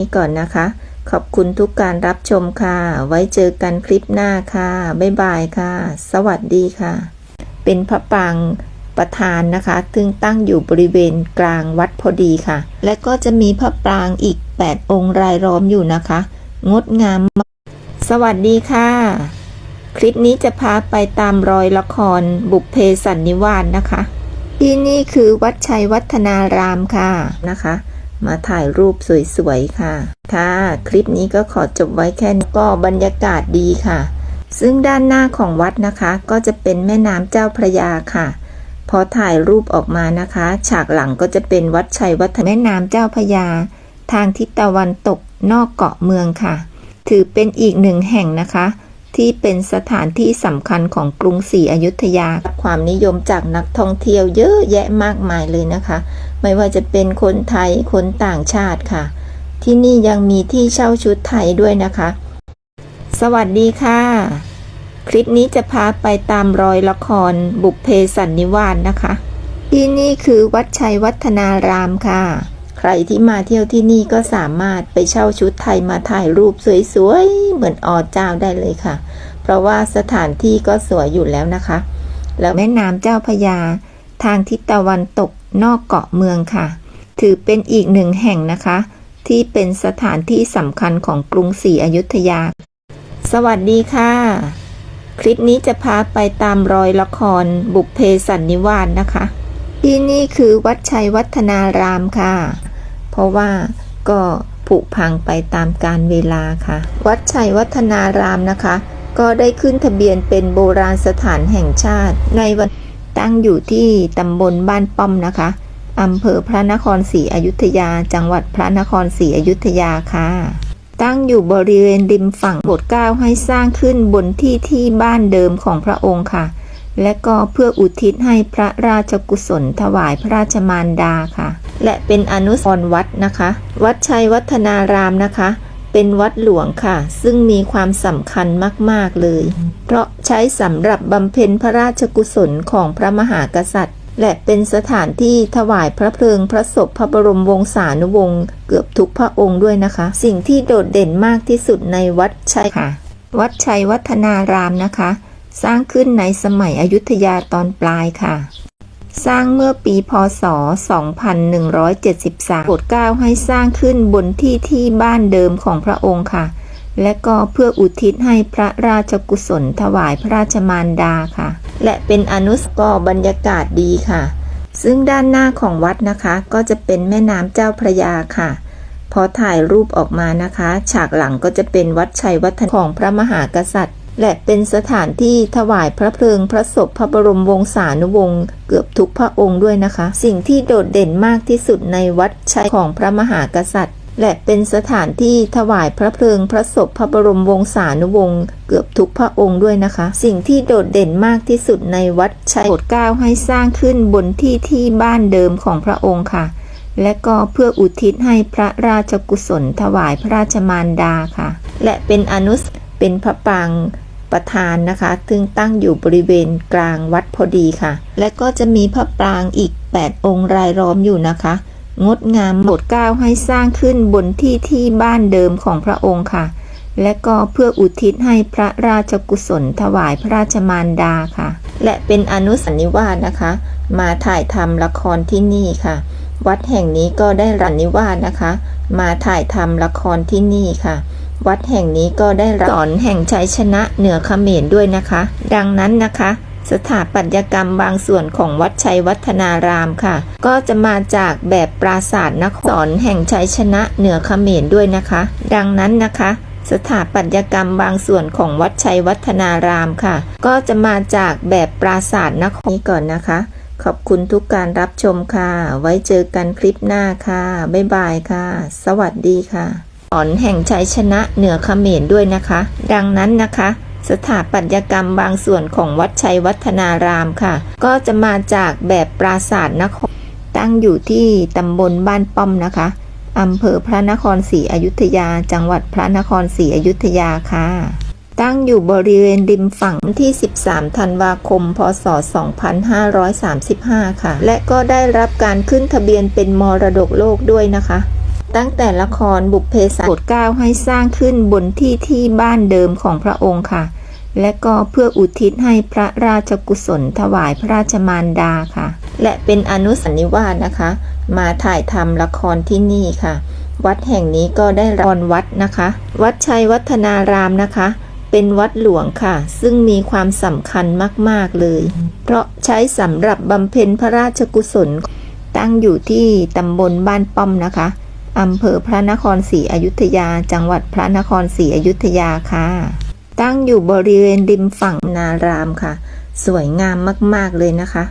นี้ก่อนนะคะ ขอบคุณทุกการรับชมค่ะ ไว้เจอกันคลิปหน้าค่ะ บ๊ายบายค่ะ สวัสดีค่ะ เป็นพระปรางประธานนะคะ ซึ่งตั้งอยู่บริเวณกลางวัดพอดีค่ะ และก็จะมีพระปรางอีก 8 องค์รายล้อมอยู่นะคะ งดงามมากสวัสดีค่ะ คลิปนี้จะพาไปตามรอยละครบุพเพสันนิวาสนะคะ ที่นี่คือวัดชัยวัฒนารามค่ะนะคะ มาถ่ายรูปสวยๆค่ะ ค่ะ คลิปนี้ก็ขอจบไว้แค่นี้ก็บรรยากาศดีค่ะ ซึ่งด้านหน้าของวัดนะคะ ก็จะเป็นแม่น้ำเจ้าพระยาค่ะ พอถ่ายรูปออกมานะคะ ฉากหลังก็จะเป็นวัดชัยวัฒนแม่น้ำเจ้าพระยา ทางทิศตะวันตกนอกเกาะเมืองค่ะ ถือเป็นอีกหนึ่งแห่งนะคะ ที่เป็นสถานที่สำคัญของกรุงศรีอยุธยา ความนิยมจากนักท่องเที่ยวเยอะแยะมากมายเลยนะคะ ไม่ว่าจะเป็นคนไทย คนต่างชาติค่ะ ที่นี่ยังมีที่เช่าชุดไทยด้วยนะคะ สวัสดีค่ะ คลิปนี้จะพาไปตามรอยละครบุพเพสันนิวาสนะคะ ที่นี่คือวัดชัยวัฒนารามค่ะ ใครที่มาเที่ยวที่นี่ก็สามารถไปเช่าชุดไทยมาถ่ายรูปสวยๆ เหมือนออเจ้าได้เลยค่ะ เพราะว่าสถานที่ก็สวยอยู่แล้วนะคะ แล้วแม่น้ำเจ้าพยา ทางทิศตะวันตกนอกเกาะเมืองค่ะ ถือเป็นอีกหนึ่งแห่งนะคะ ที่เป็นสถานที่สำคัญของกรุงศรีอยุธยา สวัสดีค่ะ คลิปนี้จะพาไปตามรอยละครบุพเพสันนิวาสนะคะที่นี่คือวัดชัยวัฒนารามค่ะ เพราะว่าก็ผุพังไปตามกาลเวลาค่ะ วัดชัยวัฒนารามนะคะ ก็ได้ขึ้นทะเบียนเป็นโบราณสถานแห่งชาติ ในวันตั้งอยู่ที่ตำบลบ้านป้อมนะคะอำเภอพระนครศรีอยุธยา จังหวัดพระนครศรีอยุธยาค่ะ ตั้งอยู่บริเวณริมฝั่งโบสถ์เก้าให้สร้างขึ้นบนที่ที่บ้านเดิมของพระองค์ค่ะ และก็เพื่ออุทิศให้พระราชกุศลถวายพระราชมารดาค่ะ และเป็นอนุสรวัดนะคะ วัดชัยวัฒนารามนะคะ เป็นวัดหลวงค่ะ ซึ่งมีความสำคัญมาก ๆ เลย เพราะใช้สำหรับบำเพ็ญพระราชกุศลของพระมหากษัตริย์ และเป็นสถานที่ถวายพระเพลิงพระศพพระบรมวงศานุวงศ์เกือบทุกพระองค์ด้วยนะคะ สิ่งที่โดดเด่นมากที่สุดในวัดชัยค่ะ วัดชัยวัฒนารามนะคะ สร้างขึ้นในสมัยอยุธยาตอนปลายค่ะ สร้างเมื่อปีพศ 2173โปรดเกล้าให้สร้างขึ้นบนที่ที่บ้านเดิมของพระองค์ค่ะ และก็เพื่ออุทิศให้พระราชกุศลถวายพระราชมารดาค่ะ และเป็นอนุสกรบรรยากาศดีค่ะ ซึ่งด้านหน้าของวัดนะคะ ก็จะเป็นแม่น้ำเจ้าพระยาค่ะพอถ่ายรูปออกมานะคะ ฉากหลังก็จะเป็นวัดชัยวัฒนของพระมหากษัตริย์ และเป็นสถานที่ถวายพระเพลิงพระศพพระบรมวงศานุวงศ์เกือบทุกพระองค์ด้วยนะคะ สิ่งที่โดดเด่นมากที่สุดในวัดชัยของพระมหากษัตริย์ และเป็นสถานที่ถวายพระเพลิงพระศพพระบรมวงศานุวงศ์เกือบทุกพระองค์ด้วยนะคะ สิ่งที่โดดเด่นมากที่สุดในวัดชัยโปรดเกล้าให้สร้างขึ้นบนที่ที่บ้านเดิมของพระองค์ค่ะ และก็เพื่ออุทิศให้พระราชกุศลถวายพระราชมารดาค่ะ และเป็นอนุสเป็นพระปาง ประธานนะคะ ซึ่งตั้งอยู่บริเวณกลางวัดพอดีค่ะ และก็จะมีพระปรางอีก 8 องค์รายล้อมอยู่นะคะ งดงามโปรดเก้าให้สร้างขึ้นบนที่ที่บ้านเดิมของพระองค์ค่ะ และก็เพื่ออุทิศให้พระราชกุศลถวายพระราชมารดาค่ะ และเป็นอนุสันนิวาสนะคะ มาถ่ายทำละครที่นี่ค่ะ วัดแห่งนี้ก็ได้รันนิวาสนะคะ มาถ่ายทำละครที่นี่ค่ะ วัดแห่งนี้ก็ได้รับสอนแห่งชัยชนะเหนือเขมรด้วยนะคะ ดังนั้นนะคะ สถาปัตยกรรมบางส่วนของวัดชัยวัฒนารามค่ะ ก็จะมาจากแบบปราสาทนครสอนแห่งชัยชนะเหนือเขมรด้วยนะคะ ดังนั้นนะคะสถาปัตยกรรมบางส่วนของวัดชัยวัฒนารามค่ะ ก็จะมาจากแบบปราสาทนครนี้ก่อนนะคะ ขอบคุณทุกการรับชมค่ะ ไว้เจอกันคลิปหน้าค่ะ บ๊ายบายค่ะ สวัสดีค่ะ อนแห่งชัยชนะเหนือเขมรด้วยนะคะ ดังนั้นนะคะ สถาปัตยกรรมบางส่วนของวัดชัยวัฒนารามค่ะ ก็จะมาจากแบบปราสาทนคร ตั้งอยู่ที่ตำบลบ้านป้อมนะคะอำเภอพระนครศรีอยุธยา จังหวัดพระนครศรีอยุธยาค่ะ ตั้งอยู่บริเวณริมฝั่งที่ 13 ธันวาคม พศ 2535 ค่ะ และก็ได้รับการขึ้นทะเบียนเป็นมรดกโลกด้วยนะคะ ตั้งแต่ละครบุพเพสันโปรดเกล้าให้สร้างขึ้นบนที่ที่บ้านเดิมของพระองค์ค่ะ และก็เพื่ออุทิศให้พระราชกุศลถวายพระราชมารดาค่ะ และเป็นอนุสันนิวาสนะคะ มาถ่ายทำละครที่นี่ค่ะ วัดแห่งนี้ก็ได้รอนวัดนะคะ วัดชัยวัฒนารามนะคะ เป็นวัดหลวงค่ะ ซึ่งมีความสำคัญมาก ๆ เลย เพราะใช้สำหรับบำเพ็ญพระราชกุศลตั้งอยู่ที่ตำบลบ้านป้อมนะคะ อำเภอพระนครศรีอยุธยา จังหวัดพระนครศรีอยุธยาค่ะ ตั้งอยู่บริเวณริมฝั่งนารามค่ะ สวยงามมาก ๆ เลยนะคะ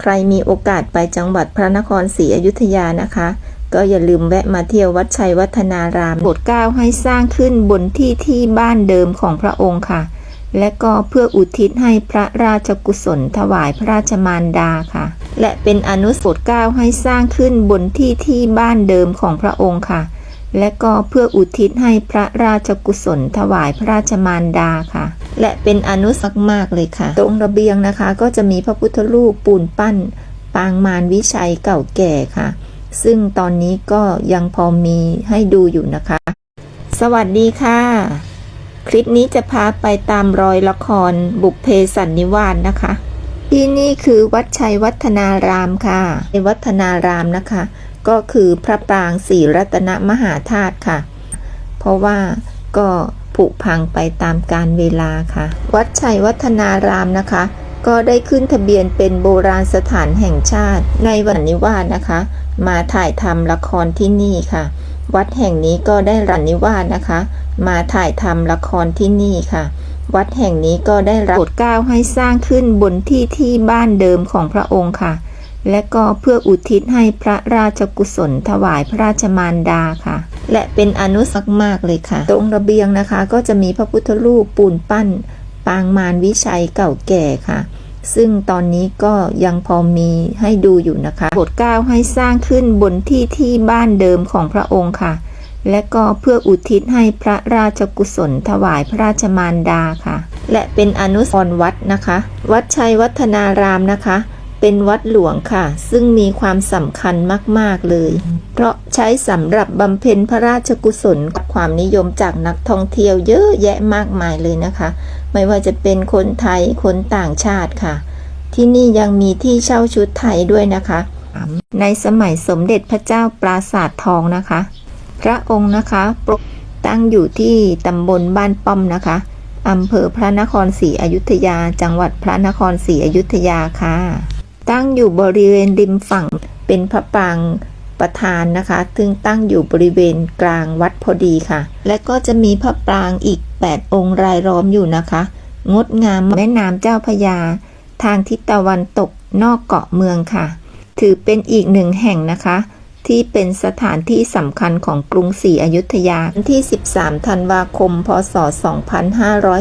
ใครมีโอกาสไปจังหวัดพระนครศรีอยุธยานะคะ ก็อย่าลืมแวะมาเที่ยววัดชัยวัฒนารามโปรดเกล้าให้สร้างขึ้นบนที่ที่บ้านเดิมของพระองค์ค่ะ และก็เพื่ออุทิศให้พระราชกุศลถวายพระราชมารดาค่ะ และเป็นอนุสโปรดเกล้าให้สร้างขึ้นบนที่ที่บ้านเดิมของพระองค์ค่ะ และก็เพื่ออุทิศให้พระราชกุศลถวายพระราชมารดาค่ะ และเป็นอนุสักมากเลยค่ะ ตรงระเบียงนะคะก็จะมีพระพุทธรูปปูนปั้น ปางมารวิชัยเก่าแก่ค่ะ ซึ่งตอนนี้ก็ยังพอมีให้ดูอยู่นะคะ สวัสดีค่ะ คลิปนี้จะพาไปตามรอยละครบุพเพสันนิวาสนะคะ ที่นี่คือวัดชัยวัฒนารามค่ะในวัฒนารามนะคะ ก็คือพระปรางสีรัตนมหาธาตุค่ะ เพราะว่าก็ผุพังไปตามกาลเวลาค่ะ วัดชัยวัฒนารามนะคะ ก็ได้ขึ้นทะเบียนเป็นโบราณสถานแห่งชาติในวันนิวาสนะคะ มาถ่ายทำละครที่นี่ค่ะ วัดแห่งนี้ก็ได้รันนิวาสนะคะ มาถ่ายทำละครที่นี่ค่ะ วัดแห่งนี้ก็ได้รับโปรดเกล้าให้สร้างขึ้นบนที่ที่บ้านเดิมของพระองค์ค่ะ และก็เพื่ออุทิศให้พระราชกุศลถวายพระราชมารดาค่ะ และเป็นอนุสักมากเลยค่ะ ตรงระเบียงนะคะ ก็จะมีพระพุทธรูปปูนปั้น ปางมารวิชัยเก่าแก่ค่ะ ซึ่งตอนนี้ก็ยังพอมีให้ดูอยู่นะคะโปรดเกล้าให้สร้างขึ้นบนที่ที่บ้านเดิมของพระองค์ค่ะ และก็เพื่ออุทิศให้พระราชกุศลถวายพระราชมารดาค่ะ และเป็นอนุสรณ์วัดนะคะ วัดชัยวัฒนารามนะคะเป็นวัดหลวงค่ะ ซึ่งมีความสำคัญมาก ๆ เลย เพราะ ช้สำหรับบำเพ็ญพระราชกุศลกับความนิยมจากนักท่องเที่ยวเยอะแยะมากมายเลยนะคะ ไม่ว่าจะเป็นคนไทยคนต่างชาติค่ะ ที่นี่ยังมีที่เช่าชุดไทยด้วยนะคะ ในสมัยสมเด็จพระเจ้าปราสาททองนะคะ พระองค์นะคะปกตั้งอยู่ที่ตำบลบ้านป้อมนะคะอำเภอพระนครศรีอยุธยา จังหวัดพระนครศรีอยุธยาค่ะ ตั้งอยู่บริเวณริมฝั่งเป็นพระปาง ประธานนะคะ ซึ่งตั้งอยู่บริเวณกลางวัดพอดีค่ะ และก็จะมีพระปรางอีก 8 องค์รายล้อมอยู่นะคะ งดงามแม่น้ำเจ้าพยา ทางทิศตะวันตกนอกเกาะเมืองค่ะ ถือเป็นอีกหนึ่งแห่งนะคะ ที่เป็นสถานที่สำคัญของกรุงศรีอยุธยาที่ 13 ธันวาคม พศ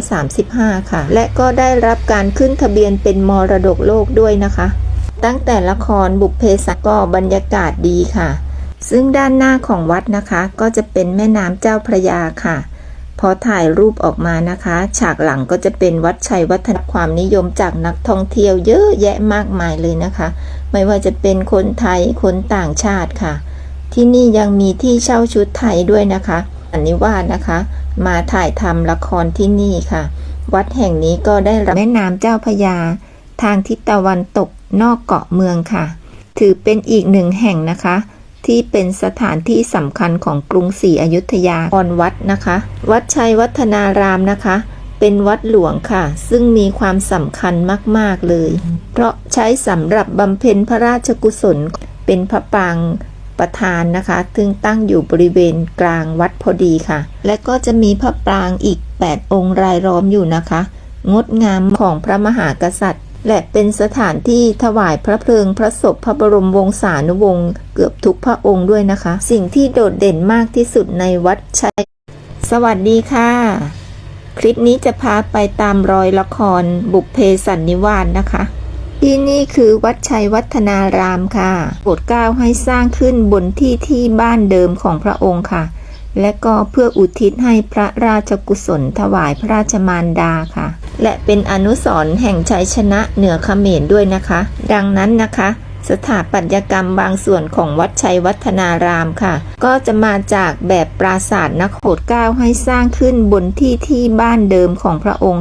2535 ค่ะ และก็ได้รับการขึ้นทะเบียนเป็นมรดกโลกด้วยนะคะ ตั้งแต่ละครบุพเพสันก็บรรยากาศดีค่ะ ซึ่งด้านหน้าของวัดนะคะ ก็จะเป็นแม่น้ำเจ้าพระยาค่ะ พอถ่ายรูปออกมานะคะ ฉากหลังก็จะเป็นวัดชัยวัฒนความนิยมจากนักท่องเที่ยวเยอะแยะมากมายเลยนะคะ ไม่ว่าจะเป็นคนไทยคนต่างชาติค่ะ ที่นี่ยังมีที่เช่าชุดไทยด้วยนะคะอันนิวานะคะ มาถ่ายทำละครที่นี่ค่ะ วัดแห่งนี้ก็ได้รับแม่น้ำเจ้าพระยา ทางทิศตะวันตก นอกเกาะเมืองค่ะ ถือเป็นอีกหนึ่งแห่งนะคะ ที่เป็นสถานที่สำคัญของกรุงศรีอยุธยาออนวัดนะคะ วัดชัยวัฒนารามนะคะ เป็นวัดหลวงค่ะ ซึ่งมีความสำคัญมาก ๆ เลย เพราะใช้สำหรับบำเพ็ญพระราชกุศลเป็นพระปางประธานนะคะ ซึ่งตั้งอยู่บริเวณกลางวัดพอดีค่ะ และก็จะมีพระปรางอีก 8 องค์รายล้อมอยู่นะคะ งดงามของพระมหากษัตริย์ และเป็นสถานที่ถวายพระเพลิงพระศพพระบรมวงศานุวงศ์เกือบทุกพระองค์ด้วยนะคะ สิ่งที่โดดเด่นมากที่สุดในวัดชัย สวัสดีค่ะ คลิปนี้จะพาไปตามรอยละครบุพเพสันนิวาสนะคะ ที่นี่คือวัดชัยวัฒนารามค่ะโปรดเกล้าให้สร้างขึ้นบนที่ที่บ้านเดิมของพระองค์ค่ะ และก็เพื่ออุทิศให้พระราชกุศลถวายพระราชมารดาค่ะ และเป็นอนุสรณ์แห่งชัยชนะเหนือเขมรด้วยนะคะ ดังนั้นนะคะ สถาปัตยกรรมบางส่วนของวัดชัยวัฒนารามค่ะ ก็จะมาจากแบบปราสาทนครโขดเกล้าให้สร้างขึ้นบนที่ที่บ้านเดิมของพระองค์